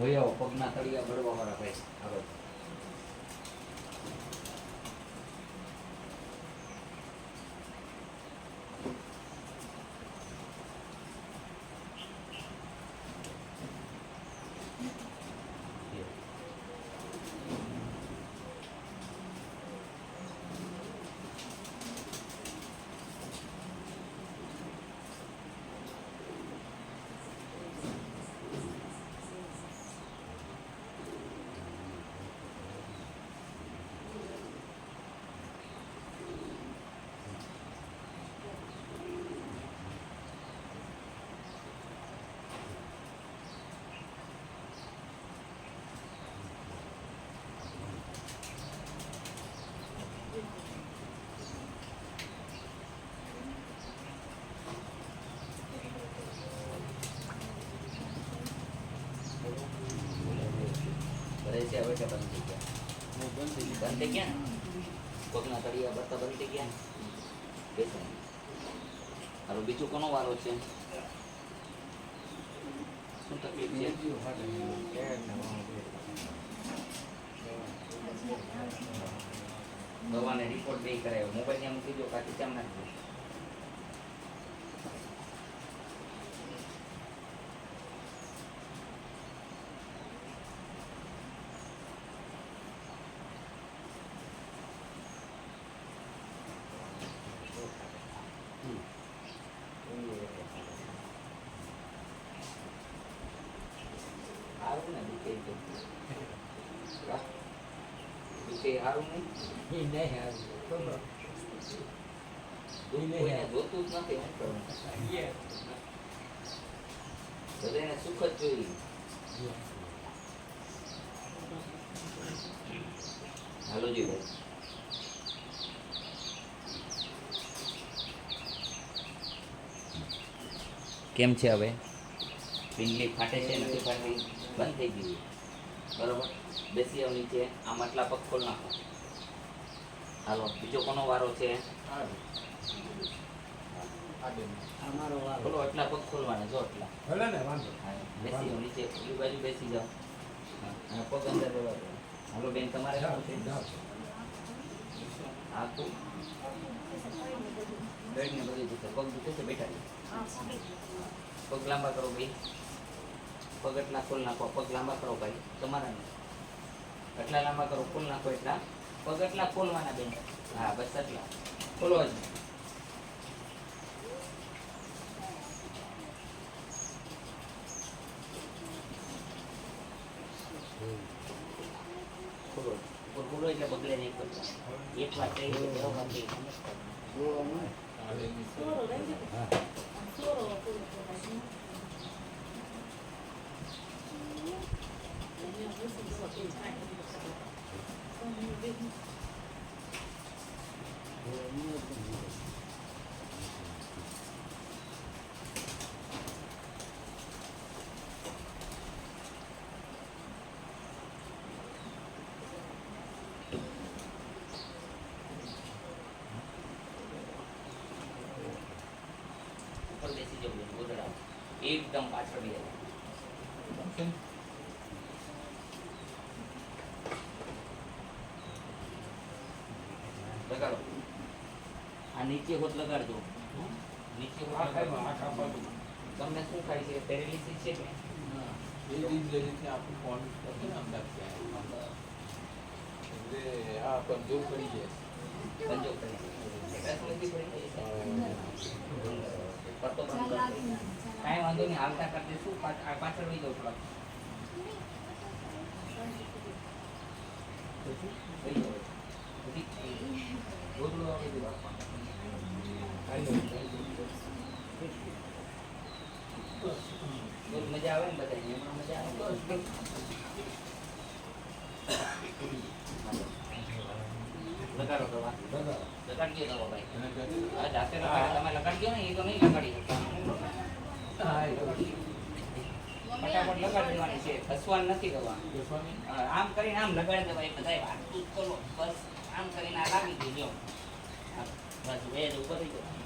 વયો પગના તળિયા બળવા વાળા ભાઈ આગળ. થઈ ગયા કોકના તળિયા બરતા બનતે ગયા? બેસો. બીજું કોનો વારો છે શું તકલીફ છે રિપોર્ટ નહીં કરાયો મોબાઈલ ત્યાં મૂકી દો કાકી કેમ નાખજો સારું ને દુખે તો હા? દુખે સારું નહીં? દુઃખ કોઈને જોતું જ નથી બધાને સુખ જ જોઈ હાલો જી ભાઈ. કેમ છે હવે? પિંગલી ફાટે છે નથી ફાટતી? બંધ થઈ ગયું બરોબર? બેસી આવ નીચે. આ આટલા પગ ખોલ નાખો. હાલો બીજો કોનો વારો છે? એટલા પગ ખોલવાના જો એટલા. બેસી જાઓ નીચે ઓલી બાજુ બેસી જાઓ. અને પગ અંદર રહેવા દો હાલો બેન તમારે આખું બેડ ને બધી દુખે પગ દુખે છે બેઠા પગ લાંબા કરો ભાઈ પગ ફૂલ ખોલ નાખો પગ લાંબા કરો ભાઈ તમારા એટલા લાંબા કરો ખોલ નાખો એટલા પગટલા ખોલવાના બેન હા બસ એટલા ફૂલવા જ ખોલો એટલે બગડે નહીં એક વાર થઈ ગઈ બરોબર થઈ ગઈ. ઉપર બેસી જવું બેન ગોદડા એકદમ પાછળ બે આ નીચે હોત લગાડજો? નીચે હોત તમને શું થાય છે? પેરેલિસિસ છે કે? પડી જાય. બંધ કરી કાંઈ વાંધો નહીં હાલતા કરતે શું પાછ- પાછળ થોડાક. પછી? આવે બાપા. બહુ મજા આવે ને બધા મજા આવે લગાડો દવા ને એ તો નહીં લગાડી ફટાફટ લગાડી દેવાની છે હસવાનું નથી કરવાનું આમ કરીને આમ લગાડી દેવાય બધાય વાતચીત કરો બસ આમ કરીને આ લાગી દેજો બસ બે જ ઉપર થઈ જાઓ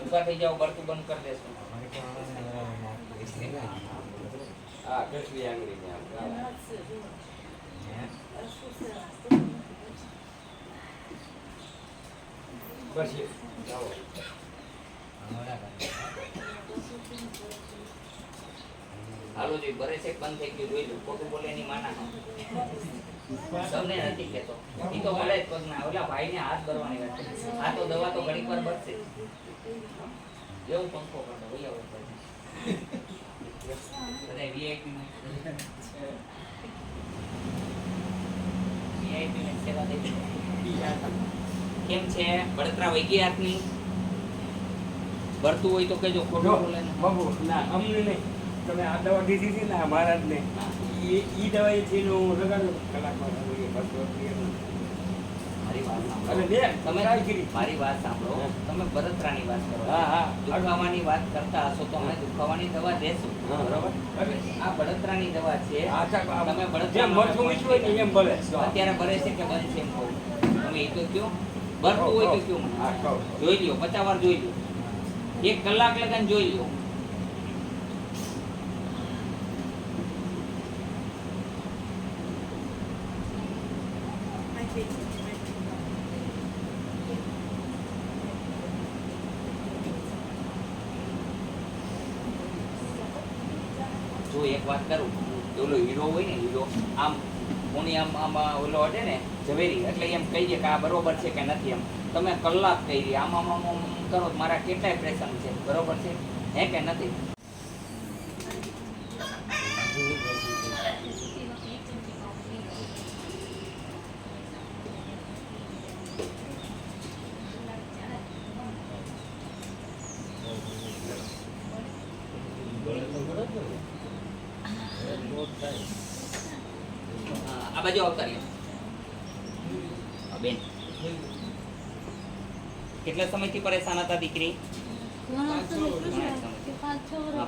ઊભા થઈ જાઓ. બરતું બંધ કરી દેશું. હા કેટલી આંગળી બસ જાઓ. હાલો જોઈ બરે છે બંધ થઈ ગયું જોઈ લો ખોટું બોલે એની માના તમને નથી કેતો. ઈ તો બોલે જ પગના ઓલા ભાઈને હાથ ભરવાની વાત આ તો દવા તો ઘડીક વાર બચશે. એવું પંખો કરતો ભૈયા હોય બધા વીઆઈપી સેવા દે કેમ છે? બળતરા વહી ગયા હાથની? ભરતું હોય તો કહેજો જો, ખોટું બોલે બાબુ ના અમને નહીં. તમે આ દવા દીધી હતી ને મહારાજને હું કલાકમાં એ બસ બસ એ. મારી વાત અને સાંભળો બે તમે મારી વાત સાંભળો. તમે બળતરાની વાત કરો. હા હા. દુખાવાની વાત કરતા હશો તો અમે દુખાવાની દવા દેશું. બરાબર? આ બળતરાની દવા છે. આ તમે બળતરા એમ ભલે. અત્યારે ભરે છે કે બંધ છે એમ કહું. તમે એ તો કયો. ભરતું હોય તો કયો હા જોઈ લ્યો પચાસ વાર જોઈ લ્યો. એક કલાક લગન જોઈ લ્યો. જો એક વાત કરું ઓલો હીરો હોય ને, હીરો, આમ, કોની આમ આમ ઓલો હટે ને, ઝવેરી, એટલે એમ કહી દે કે આ બરોબર છે કે નથી એમ. તમે કલાક કહી આમ આમ આમ કરો, મારા કેટલાય પ્રેશન છે, બરોબર છે? હે કે નથી હા, આ બાજુ આવતા રહ્યો બેન. કેટલા સમયથી પરેશાન હતા દીકરી?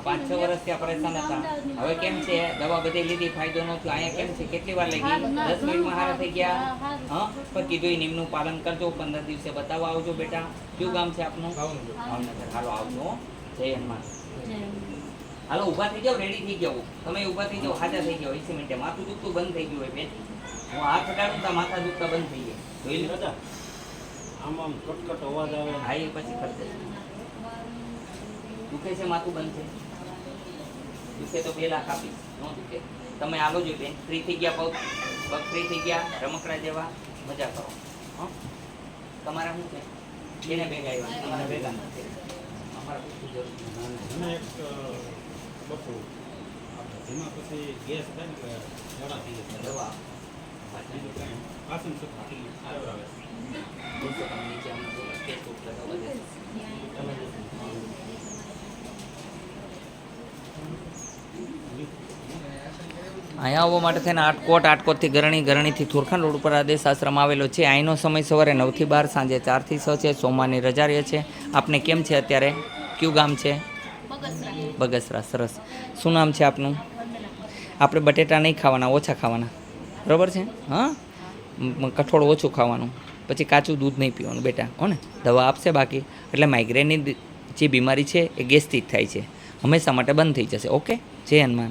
પાંચ છ વર્ષથી પરેશાન હતા. હવે કેમ છે? દવા બધી લીધી ફાયદો ન થયો. અહીંયા કેમ છે? કેટલી વાર લઈ ગઈ દસ મિનિટમાં હારા થઈ ગયા? હા પણ કીધું ઈ નિયમનું પાલન કરજો પંદર દિવસે બતાવવા આવજો બેટા. કયું ગામ છે આપનું? ભાવનગર. હાલો આવજો જય હનુમાન. હાલો ઊભા થઈ જાઓ રેડી થઈ જાઓ. તમે ઊભા થઈ જાઓ હાજર થઈ જાઓ. વીસ મિનિટે માથું દુખતું બંધ થઈ ગયું હોય બેન. હું આ અડાડું તો માથા દુખતા બંધ થઈ જાય જોઈ લો. દાદા આમ આમ કટકટ અવાજ આવે. હા એ પછી કરશે દુખે છે માથું બંધ છે. દુખે તો પહેલાં લાખ આપીશ. ન દુખે. તમે આવો જો બેન. ફ્રી થઈ ગયા પગ. પગ ફ્રી થઈ ગયા. રમકડા જેવા. મજા કરો. હો? તમારા શું છે? બેને ભેગા આવ્યા તમારા ભેગા નથી. અમારે. એક બપોર. જેમાં પછી ગેસ થાય ને મોડા થઈ જાય દવા. અહીંયા આવવા માટે થઈને આટકોટ આટકોટથી ગરણી ગરણીથી થુરખાન રોડ ઉપર આદેશ આશ્રમ આવેલો છે. અહીંનો સમય સવારે નવથી બાર સાંજે ચારથી છ છે. સોમવારની રજા રહે છે. આપને કેમ છે અત્યારે? કયું ગામ છે? બગસરા સરસ. શું નામ છે આપનું? આપણે બટેટા નહીં ખાવાના ઓછા ખાવાના. બરાબર છે? હા? કઠોળ ઓછું ખાવાનું. પછી કાચું દૂધ નહીં પીવાનું બેટા હો દવા આપશે બાકી. એટલે માઇગ્રેનની જે બીમારી છે એ ગેસથી જ થાય છે. હંમેશા માટે બંધ થઈ જશે, ઓકે? જય હનુમાન.